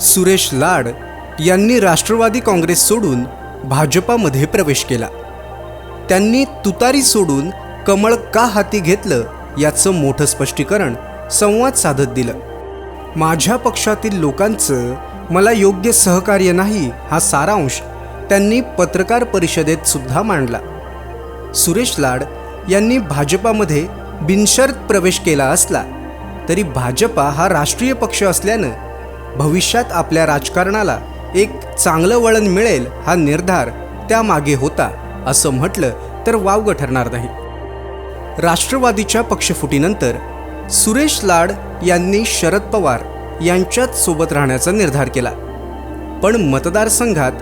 सुरेश लाड यांनी राष्ट्रवादी काँग्रेस सोडून भाजपामध्ये प्रवेश केला. त्यांनी तुतारी सोडून कमळ का हाती घेतलं याचं मोठं स्पष्टीकरण संवाद साधत दिलं. माझ्या पक्षातील लोकांचं मला योग्य सहकार्य नाही हा सारांश त्यांनी पत्रकार परिषदेत सुद्धा मांडला. सुरेश लाड यांनी भाजपामध्ये बिनशर्त प्रवेश केला असला तरी भाजपा हा राष्ट्रीय पक्ष असल्यानं भविष्यात आपल्या राजकारणाला एक चांगलं वळण मिळेल हा निर्धार त्यामागे होता असं म्हटलं तर वावगं ठरणार नाही. राष्ट्रवादीच्या पक्षफुटीनंतर सुरेश लाड यांनी शरद पवार यांच्याच सोबत राहण्याचा निर्धार केला. पण मतदारसंघात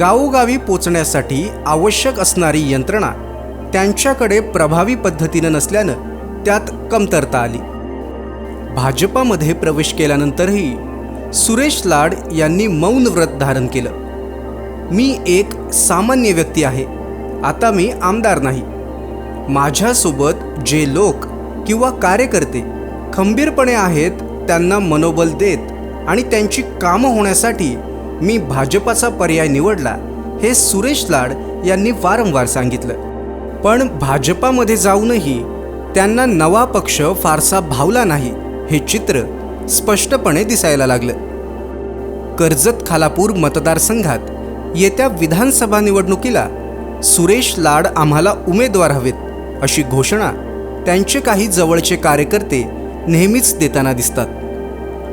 गावोगावी पोचण्यासाठी आवश्यक असणारी यंत्रणा त्यांच्याकडे प्रभावी पद्धतीनं नसल्यानं त्यात कमतरता आली. भाजपामध्ये प्रवेश केल्यानंतरही सुरेश लाड यांनी मौन व्रत धारण केलं. मी एक सामान्य व्यक्ती आहे. आता मी आमदार नाही. माझ्यासोबत जे लोक किंवा कार्यकर्ते खंबीरपणे आहेत त्यांना मनोबल देत आणि त्यांची कामं होण्यासाठी मी भाजपाचा पर्याय निवडला हे सुरेश लाड यांनी वारंवार सांगितलं. पण भाजपामध्ये जाऊनही त्यांना नवा पक्ष फारसा भावला नाही हे चित्र स्पष्टपणे दिसायला लागलं. कर्जत खालापूर मतदारसंघात येत्या विधानसभा निवडणुकीला सुरेश लाड आम्हाला उमेदवार हवेत अशी घोषणा त्यांचे काही जवळचे कार्यकर्ते नेहमीच देताना दिसतात.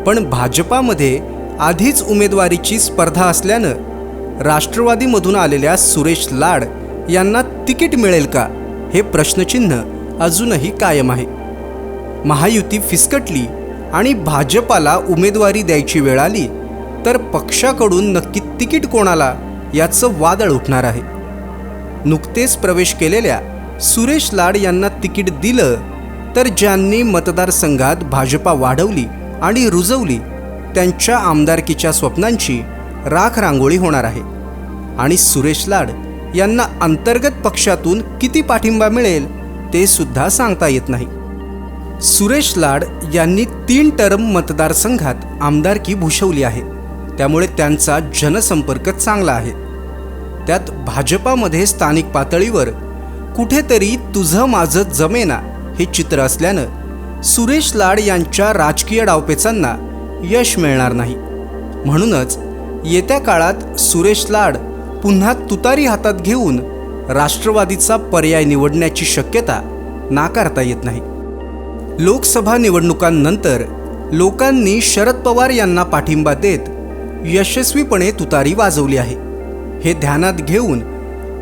पण भाजपामध्ये आधीच उमेदवारीची स्पर्धा असल्यानं राष्ट्रवादीमधून आलेल्या सुरेश लाड यांना तिकीट मिळेल का हे प्रश्नचिन्ह अजूनही कायम आहे. महायुती फिसकटली आणि भाजपाला उमेदवारी द्यायची वेळ आली तर पक्षाकडून नक्की तिकीट कोणाला याचं वादळ उठणार आहे. नुकतेच प्रवेश केलेल्या सुरेश लाड यांना तिकीट दिलं तर ज्यांनी मतदारसंघात भाजपा वाढवली आणि रुजवली त्यांच्या आमदारकीच्या स्वप्नांची राख रांगोळी होणार आहे. आणि सुरेश लाड यांना अंतर्गत पक्षातून किती पाठिंबा मिळेल ते सुद्धा सांगता येत नाही. सुरेश लाड यांनी तीन टर्म मतदारसंघात आमदारकी भूषवली आहे. त्यामुळे त्यांचा जनसंपर्क चांगला आहे. त्यात भाजपामध्ये स्थानिक पातळीवर कुठेतरी तुझं माझं जमेना हे चित्र असल्यानं सुरेश लाड यांच्या राजकीय डावपेचांना यश मिळणार नाही. म्हणूनच येत्या काळात सुरेश लाड पुन्हा तुतारी हातात घेऊन राष्ट्रवादीचा पर्याय निवडण्याची शक्यता नाकारता येत नाही. लोकसभा निवडणुकांनंतर लोकांनी शरद पवार यांना पाठिंबा देत यशस्वीपणे तुतारी वाजवली आहे. हे ध्यानात घेऊन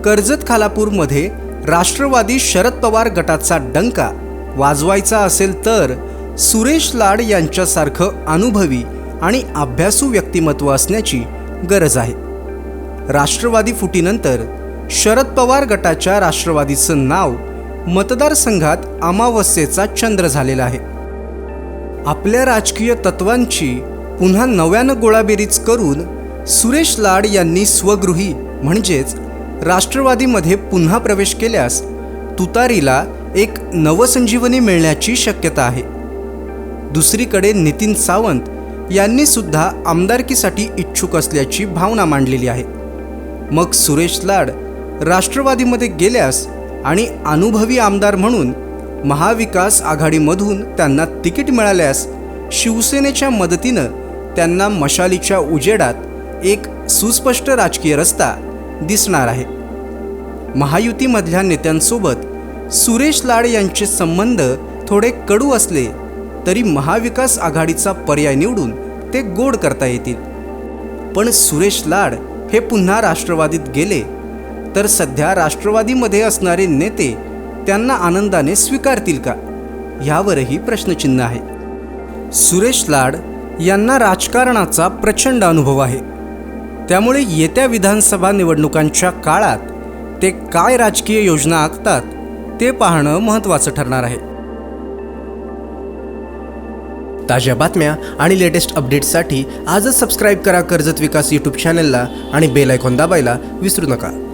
कर्जत खालापूरमध्ये राष्ट्रवादी शरद पवार गटाचा डंका वाजवायचा असेल तर सुरेश लाड यांच्यासारखं अनुभवी आणि अभ्यासू व्यक्तिमत्व असण्याची गरज आहे. राष्ट्रवादी फुटीनंतर शरद पवार गटाच्या राष्ट्रवादीचं नाव मतदारसंघात अमावस्येचा चंद्र झालेला आहे. आपल्या राजकीय तत्वांची पुन्हा नव्यानं गोळाबेरीज करून सुरेश लाड यांनी स्वगृही म्हणजेच राष्ट्रवादीमध्ये पुन्हा प्रवेश केल्यास तुतारीला एक नवसंजीवनी मिळण्याची शक्यता आहे. दुसरीकडे नितीन सावंत यांनी सुद्धा आमदारकीसाठी इच्छुक असल्याची भावना मांडलेली आहे. मग सुरेश लाड राष्ट्रवादीमध्ये गेल्यास आणि अनुभवी आमदार म्हणून महाविकास आघाडीमधून त्यांना तिकीट मिळाल्यास शिवसेनेच्या मदतीनं त्यांना मशालीच्या उजेडात एक सुस्पष्ट राजकीय रस्ता दिसणार आहे. महायुतीमधल्या नेत्यांसोबत सुरेश लाड यांचे संबंध थोडे कडू असले तरी महाविकास आघाडीचा पर्याय निवडून ते गोड करता येतील. पण सुरेश लाड हे पुन्हा राष्ट्रवादीत गेले तर सध्या राष्ट्रवादीमध्ये असणारे नेते त्यांना आनंदाने स्वीकारतील का? यावरही प्रश्नचिन्ह आहे. सुरेश लाड यांना राजकारणाचा प्रचंड अनुभव आहे. त्यामुळे येत्या विधानसभा निवडणुकांच्या काळात ते काय राजकीय योजना आखतात ते पाहणं महत्त्वाचं ठरणार आहे. ताज्या बातम्या आणि लेटेस्ट अपडेट्ससाठी आजच सबस्क्राईब करा कर्जत विकास यूट्यूब चॅनलला आणि बेल आयकॉन दाबायला विसरू नका.